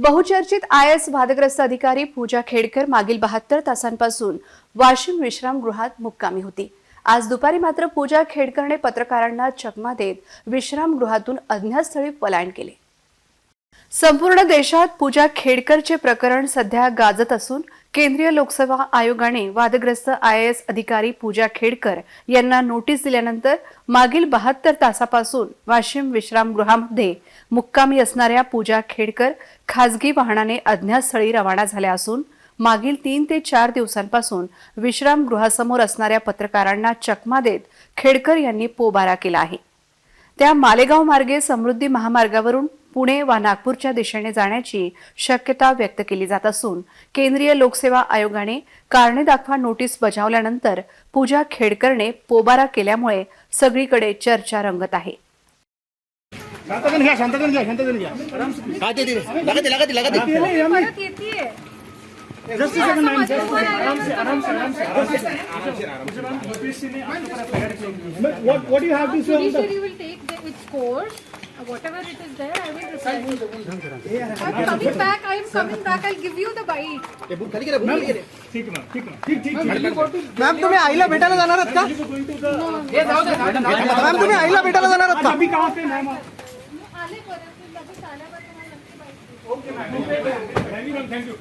बहुचर्चित I S वादग्रस्त अधिकारी पूजा खेडकर मागील बहात्तर तासांपासून वाशिम विश्रामगृहात मुक्कामी होती. आज दुपारी मात्र पूजा खेडकरने पत्रकारांना चकमा देत विश्रामगृहातून अज्ञातस्थळी पलायन केले. संपूर्ण देशात पूजा खेडकरचे प्रकरण सध्या गाजत असून केंद्रीय लोकसेवा आयोगाने वादग्रस्त आय एस अधिकारी पूजा खेडकर यांना नोटीस दिल्यानंतर मागील बहात्तर तासापासून वाशिम विश्रामगृहामध्ये मुक्कामी असणाऱ्या पूजा खेडकर खासगी वाहनाने अज्ञात स्थळी रवाना झाल्या असून मागील तीन ते चार दिवसांपासून विश्रामगृहासमोर असणाऱ्या पत्रकारांना चकमा देत खेडकर यांनी पोबारा केला आहे. त्या मालेगाव मार्गे समृद्धी महामार्गावरून पुणे वा नागपूरच्या दिशेने जाण्याची शक्यता व्यक्त केली जात असून केंद्रीय लोकसेवा आयोगाने कारणे दाखवा नोटीस बजावल्यानंतर पूजा खेडकरने पोबारा केल्यामुळे सगळीकडे चर्चा रंगत आहे. हा what you have to say on Judiciary will take the, its course. Whatever it is there, I will decide. I'm coming back. I'm coming back. I'll give you the bite. ठीक ma'am ठीक आहे ठीक ठीक ma'am तुम्ही आईला भेटायला जाणार आहात का मॅम तुम्ही आईला भेटायला जाणार आहात का अभी कहाँ पे मैम आले परत मी लगेच आल्यावर तुम्हाला नक्की bite देईन. Thank you ma'am thank you